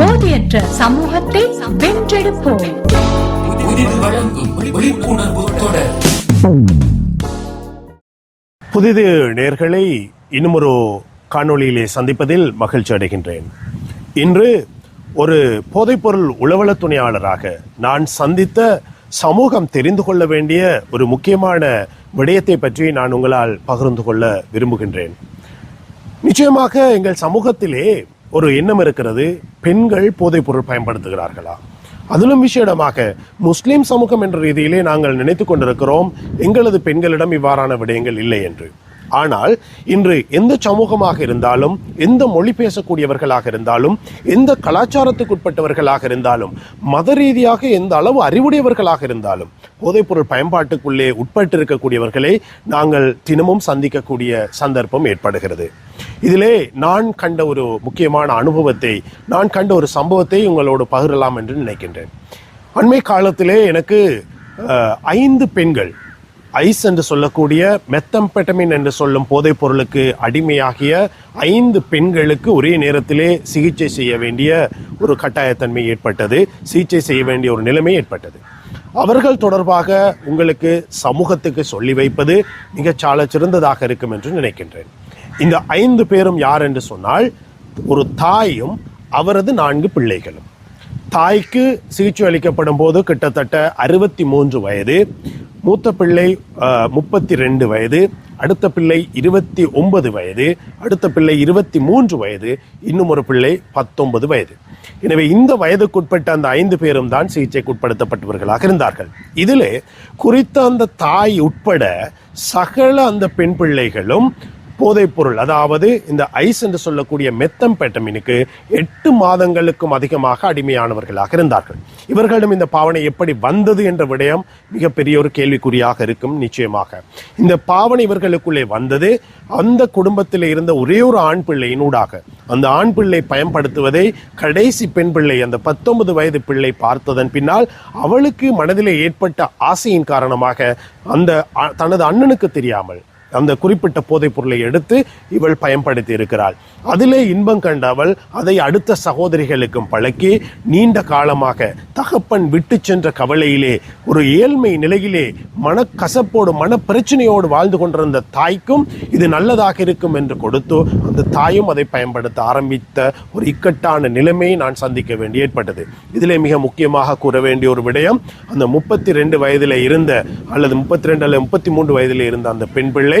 போதையற்ற சமூகத்தை வென்றெடுப்போம். புதிது நேர்களை இன்னும் ஒரு காணொளியிலே சந்திப்பதில் மகிழ்ச்சி அடைகின்றேன். இன்று ஒரு போதைப்பொருள் உளவல துணையாளராக நான் சந்தித்த சமூகம் தெரிந்து கொள்ள வேண்டிய ஒரு முக்கியமான விடயத்தை பற்றி நான் உங்களால் பகிர்ந்து கொள்ள விரும்புகின்றேன். நிச்சயமாக எங்கள் சமூகத்திலே ஒரு எண்ணம் இருக்கிறது பெண்கள் போதைப்பொருள் பயன்படுத்துகிறார்களா? அதிலும் விசேடமாக முஸ்லிம் சமூகம் என்ற ரீதியிலே நாங்கள் நினைத்து கொண்டிருக்கிறோம் எங்களது பெண்களிடம் இவ்வாறான விடயங்கள் இல்லை என்று. ஆனால் இன்று எந்த சமூகமாக இருந்தாலும் எந்த மொழி பேசக்கூடியவர்களாக இருந்தாலும் எந்த கலாச்சாரத்துக்குட்பட்டவர்களாக இருந்தாலும் மத ரீதியாக எந்த அளவு அறிவுடையவர்களாக இருந்தாலும் போதைப்பொருள் பயன்பாட்டுக்குள்ளே உட்பட்டு இருக்கக்கூடியவர்களை நாங்கள் தினமும் சந்திக்கக்கூடிய சந்தர்ப்பம் ஏற்படுகிறது. இதிலே நான் கண்ட ஒரு முக்கியமான அனுபவத்தை நான் கண்ட ஒரு சம்பவத்தை உங்களோடு பகிரலாம் என்று நினைக்கின்றேன். அண்மை காலத்திலே எனக்கு ஐந்து பெண்கள் ஐஸ் என்று சொல்லக்கூடிய மெத்தம்பெட்டமின் என்று சொல்லும் போதைப் பொருளுக்கு அடிமையாகிய ஐந்து பெண்களுக்கு ஒரே நேரத்திலே சிகிச்சை செய்ய வேண்டிய ஒரு கட்டாயத்தன்மை ஏற்பட்டது. சிகிச்சை செய்ய வேண்டிய ஒரு நிலைமை ஏற்பட்டது. அவர்கள் தொடர்பாக உங்களுக்கு சமூகத்துக்கு சொல்லி வைப்பது மிகச்சால சிறந்ததாக இருக்கும் என்று நினைக்கின்றேன். இந்த ஐந்து பேரும் யார் என்று சொன்னால் ஒரு தாயும் அவரது நான்கு பிள்ளைகளும். தாய்க்கு சிகிச்சை அளிக்கப்படும் போது கிட்டத்தட்ட அறுபத்தி மூன்று வயது மூத்த பிள்ளை முப்பத்தி ரெண்டு வயது அடுத்த பிள்ளை இருபத்தி ஒன்பது வயது அடுத்த பிள்ளை இருபத்தி மூன்று வயது இன்னும் ஒரு பிள்ளை பத்தொன்பது வயது. எனவே இந்த வயதுக்குட்பட்ட அந்த ஐந்து பேரும் தான் சிகிச்சைக்குட்படுத்தப்பட்டவர்களாக இருந்தார்கள். இதில் குறித்த அந்த தாய் உட்பட சகல அந்த பெண் பிள்ளைகளும் போதைப் பொருள் அதாவது இந்த ஐஸ் என்று சொல்லக்கூடிய மெத்தம்பெட்டமினுக்கு எட்டு மாதங்களுக்கும் அதிகமாக அடிமையானவர்களாக இருந்தார்கள். இவர்களிடம் இந்த பாவனை எப்படி வந்தது என்ற விடயம் மிகப்பெரிய ஒரு கேள்விக்குறியாக இருக்கும் நிச்சயமாக. இந்த பாவனை இவர்களுக்குள்ளே வந்தது அந்த குடும்பத்தில் இருந்த ஒரே ஒரு ஆண் பிள்ளையினூடாக அந்த ஆண் பிள்ளை பயன்படுத்துவதை கடைசி பெண் பிள்ளை அந்த பத்தொன்பது வயது பிள்ளை பார்த்ததன் பின்னால் அவளுக்கு மனதிலே ஏற்பட்ட ஆசையின் காரணமாக அந்த அ- தனது அண்ணனுக்கு தெரியாமல் அந்த குறிப்பிட்ட போதைப் பொருளை எடுத்து இவள் பயன்படுத்தி இருக்கிறாள் அதிலே இன்பம் கண்டவள் அதை அடுத்த சகோதரிகளுக்கும் பழக்கி நீண்ட காலமாக தகப்பன் விட்டு சென்ற கவலையிலே ஒரு ஏழ்மை நிலையிலே மனக்கசப்போடு மனப்பிரச்சனையோடு வாழ்ந்து கொண்டிருந்த தாய்க்கும் இது நல்லதாக இருக்கும் என்று கொடுத்து அந்த தாயும் அதை பயன்படுத்த ஆரம்பித்த ஒரு இக்கட்டான நிலைமையை நான் சந்திக்க வேண்டி ஏற்பட்டது. இதிலே மிக முக்கியமாக கூற வேண்டிய ஒரு விடயம் அந்த முப்பத்தி ரெண்டு வயதில் இருந்த அல்லது முப்பத்தி ரெண்டு அல்லது முப்பத்தி மூன்று வயதில் இருந்த அந்த பெண் பிள்ளை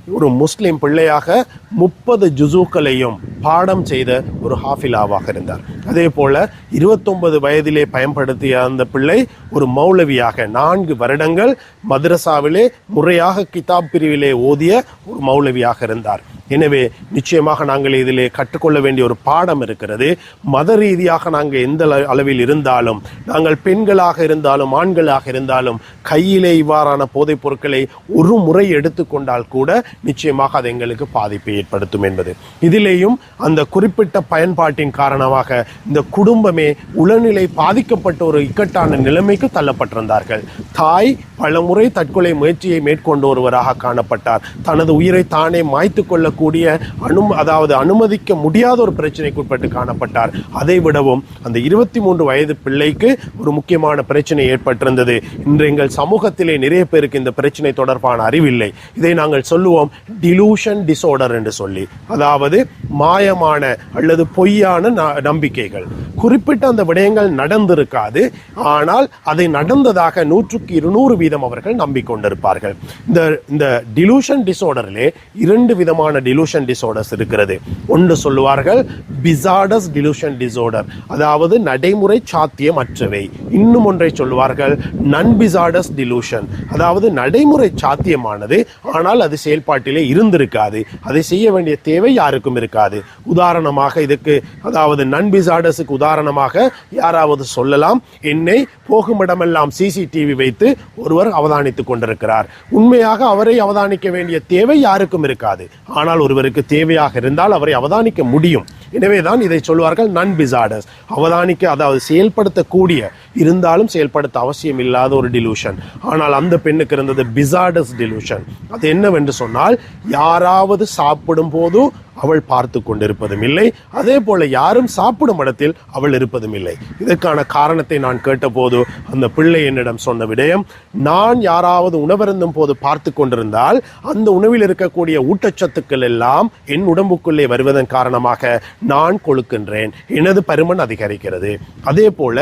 ஒரு முஸ்லீம் பிள்ளையாக முப்பது ஜுசூக்களையும் பாடம் செய்த ஒரு ஹாஃபிலாவாக இருந்தார். அதே போல இருபத்தொன்பது வயதிலே பயன்படுத்திய அந்த பிள்ளை ஒரு மௌலவியாக நான்கு வருடங்கள் மதரசாவிலே முறையாக கிதாப் பிரிவிலே ஓதிய ஒரு மௌலவியாக இருந்தார். எனவே நிச்சயமாக நாங்கள் இதிலே கற்றுக்கொள்ள வேண்டிய ஒரு பாடம் இருக்கிறது. மத ரீதியாக நாங்கள் எந்த அளவில் இருந்தாலும் நாங்கள் பெண்களாக இருந்தாலும் ஆண்களாக இருந்தாலும் கையிலே இவ்வாறான போதைப் பொருட்களை ஒரு முறை எடுத்துக்கொண்டால் கூட நிச்சயமாக அது எங்களுக்கு பாதிப்பை ஏற்படுத்தும் என்பது. இதிலேயும் அந்த குறிப்பிட்ட பயன்பாட்டின் காரணமாக இந்த குடும்பமே உளநிலை பாதிக்கப்பட்ட ஒரு இக்கட்டான நிலைமைக்கு தள்ளப்பட்டிருந்தார்கள். தாய் பலமுறை தற்கொலை முயற்சியை மேற்கொண்டு ஒருவராக காணப்பட்டார். தனது உயிரை தானே மாய்த்து கொள்ளக்கூடிய அனு அதாவது அனுமதிக்க முடியாத ஒரு பிரச்சனைக்குட்பட்டு காணப்பட்டார். அதை விடவும் அந்த இருபத்தி மூன்று வயது பிள்ளைக்கு ஒரு முக்கியமான பிரச்சனை ஏற்பட்டிருந்தது. இன்று எங்கள் சமூகத்திலே நிறைய பேருக்கு இந்த பிரச்சனை தொடர்பான அறிவில்லை. இதை நாங்கள் சொல்லுவோம். டிலூஷன் டிசார்டர் என்று சொல்லி. அதாவது மாயமான அல்லது பொய்யான ந- நம்பிக்கைகள். குறிப்பிட்ட அந்த விடயங்கள் நடந்திருக்காது. ஆனால் அதை நடந்ததாக நூற்றுக்கு இருநூறு வீதம் அவர்கள் நம்பிக்கொண்டிருப்பார்கள். இந்த இந்த டிலூஷன் டிசார்டரிலே இரண்டு விதமான டிலூஷன் டிசார்டர்ஸ் இருக்கிறது. ஒன்று சொல்லுவார்கள் பிசார்டஸ் டிலூஷன் டிசார்டர் அதாவது நடைமுறை சாத்தியமற்றவை. இன்னும் ஒன்றை சொல்லுவார்கள் நன் பிசார்டஸ் டிலூஷன் அதாவது நடைமுறை சாத்தியமானது. ஆனால் அது செயல்பாட்டிலே இருந்திருக்காது. அதை செய்ய வேண்டிய தேவை யாருக்கும் இருக்காது. உதாரணமாக இதுக்கு அதாவது நன்பிசாடஸுக்கு உதாரணமாக யாராவது சொல்லலாம். என்னை போகுமிடமெல்லாம் சிசிடிவி வைத்து ஒருவர் அவதானித்துக் கொண்டிருக்கிறார். உண்மையாக அவரை அவதானிக்க வேண்டிய தேவை யாருக்கும் இருக்காது. ஆனால் ஒருவருக்கு தேவையாக இருந்தால் அவரை அவதானிக்க முடியும். எனவேதான் இதை சொல்வார்கள் நன் பிசார்டஸ் அவதானிக்க அதாவது செயல்படுத்தக்கூடிய இருந்தாலும் செயல்படுத்த அவசியம் இல்லாத ஒரு டிலூஷன் ஆனால் அந்த பெண்ணுக்கு இருந்தது பிசார்டஸ் டிலூஷன் அது என்னவென்று சொன்னால் யாராவது சாப்பிடும் போது அவள் பார்த்து கொண்டிருப்பதும் இல்லை. அதே போல யாரும் சாப்பிடும் இடத்தில் அவள் இருப்பதும் இல்லை. இதற்கான காரணத்தை நான் கேட்டபோது அந்த பிள்ளை என்னிடம் சொன்ன விடயம் நான் யாராவது உணவருந்தும் போது பார்த்து கொண்டிருந்தால் அந்த உணவில் இருக்கக்கூடிய ஊட்டச்சத்துக்கள் எல்லாம் என் உடம்புக்குள்ளே வருவதன் காரணமாக நான் கொழுக்கின்றேன். எனது பருமன் அதிகரிக்கிறது. அதே போல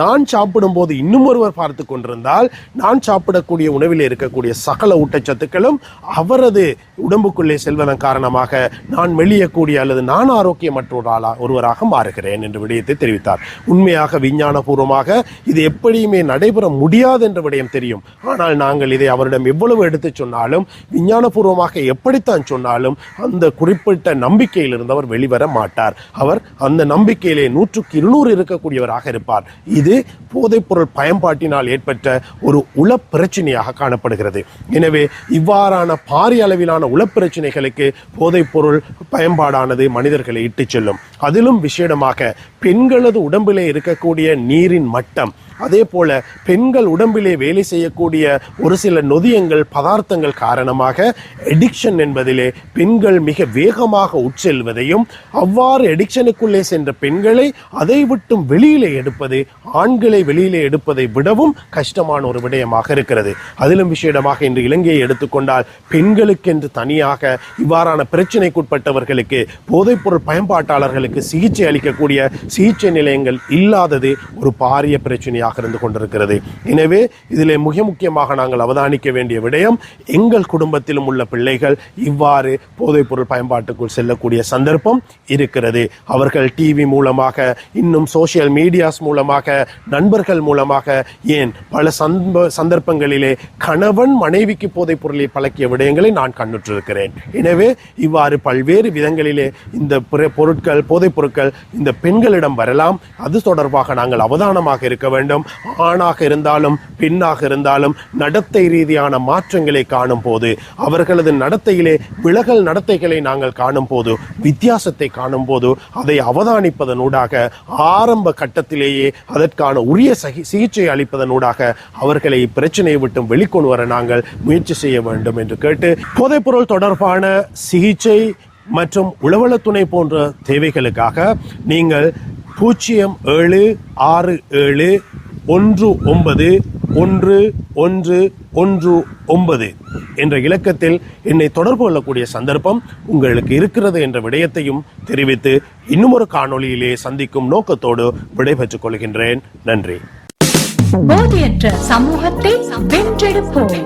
நான் சாப்பிடும் போது இன்னும் ஒருவர் பார்த்து கொண்டிருந்தால் நான் சாப்பிடக்கூடிய உணவில் இருக்கக்கூடிய சகல ஊட்டச்சத்துக்களும் அவரது உடம்புக்குள்ளே செல்வதன் காரணமாக நான் மெலியக்கூடிய அல்லது நான் ஆரோக்கியமற்ற ஒரு ஆளா ஒருவராக மாறுகிறேன் என்ற விடயத்தை தெரிவித்தார். உண்மையாக விஞ்ஞானபூர்வமாக இது எப்படியுமே நடைபெற முடியாது என்ற விடயம் தெரியும். ஆனால் நாங்கள் இதை அவரிடம் எவ்வளவு எடுத்துச் சொன்னாலும் விஞ்ஞானபூர்வமாக எப்படித்தான் சொன்னாலும் அந்த குறிப்பிட்ட நம்பிக்கையில் இருந்தவர் வெளிவர மாட்டார். அவர் அந்த நம்பிக்கையிலே நூற்றுக்கு இருநூறு இருக்கக்கூடியவராக இருப்பார். இது போதைப்பொருள் பயன்பாட்டினால் ஏற்பட்ட ஒரு உளப்பிரச்சனையாக காணப்படுகிறது. எனவே இவ்வாறான பாரிய அளவிலான உளப்பிரச்சனைகளுக்கு போதைப்பொருள் பயன்பாடானது மனிதர்களை இட்டுச் செல்லும். அதிலும் விசேடமாக பெண்களது உடம்பிலே இருக்கக்கூடிய நீரின் மட்டம் அதே போல பெண்கள் உடம்பிலே வேலை செய்யக்கூடிய ஒரு சில நொதியங்கள் பதார்த்தங்கள் காரணமாக எடிக்ஷன் என்பதிலே பெண்கள் மிக வேகமாக உட்செல்வதையும் அவ்வாறு எடிக்ஷனுக்குள்ளே சென்ற பெண்களை அதை விட்டும் வெளியிலே எடுப்பது ஆண்களை வெளியிலே எடுப்பதை விடவும் கஷ்டமான ஒரு விடயமாக இருக்கிறது. அதிலும் விஷயமாக இன்று இலங்கையை எடுத்துக்கொண்டால் பெண்களுக்கென்று தனியாக இவ்வாறான பிரச்சனைக்குட்பட்டவர்களுக்கு போதைப்பொருள் பயன்பாட்டாளர்களுக்கு சிகிச்சை அளிக்கக்கூடிய சிகிச்சை நிலையங்கள் இல்லாதது ஒரு பாரிய பிரச்சனையாக இருந்து கொண்டிருக்கிறது. எனவே இதிலே மிக முக்கியமாக நாங்கள் அவதானிக்க வேண்டிய விடயம் எங்கள் குடும்பத்திலும் உள்ள பிள்ளைகள் இவ்வாறு போதைப்பொருள் பயன்பாட்டுக்குள் செல்லக்கூடிய சந்தர்ப்பம் இருக்கிறது. அவர்கள் டிவி மூலமாக இன்னும் சோஷியல் மீடியாஸ் மூலமாக நண்பர்கள் மூலமாக ஏன் பல சந்த சந்தர்ப்பங்களிலே கணவன் மனைவிக்கு போதைப் பொருளை பழக்கிய விடயங்களை நான் கண்ணுற்றிருக்கிறேன் எனவே இவ்வாறு பல்வேறு விதங்களிலே இந்த பிற- பொருட்கள் போதைப் பொருட்கள் இந்த பெண்களிடம் வரலாம். அது தொடர்பாக நாங்கள் அவதானமாக இருக்க வேண்டும். ஆணாக இருந்தாலும் பெண்ணாக இருந்தாலும் நடத்தை ரீதியான மாற்றங்களை காணும் போது அவர்களது நடத்தையிலே விலகல் நடத்தைகளை நாங்கள் காணும் போது வித்தியாசத்தை காணும் போது அதை அவதானிப்பதனூடாக ஆரம்ப கட்டத்திலேயே அதற்கான உரிய சகி சிகிச்சை அளிப்பதனூடாக அவர்களை இப்பிரச்சனையை விட்டு வெளிக்கொண்டு வர நாங்கள் முயற்சி செய்ய வேண்டும் என்று கேட்டு போதைப்பொருள் தொடர்பான சிகிச்சை மற்றும் உளவளத்துணை போன்ற தேவைகளுக்காக நீங்கள் பூஜ்ஜியம் ஏழு ஆறு ஏழு ஒன்று ஒன்பது ஒன்று ஒன்று ஒன்று ஒன்பது என்ற இலக்கத்தில் என்னை தொடர்பு கொள்ளக்கூடிய சந்தர்ப்பம் உங்களுக்கு இருக்கிறது என்ற விடயத்தையும் தெரிவித்து இன்னும் ஒரு காணொளியிலே சந்திக்கும் நோக்கத்தோடு விடைபெற்றுக் கொள்கின்றேன். நன்றி. போதையற்ற சமூகத்தை வென்றெடுப்போம்.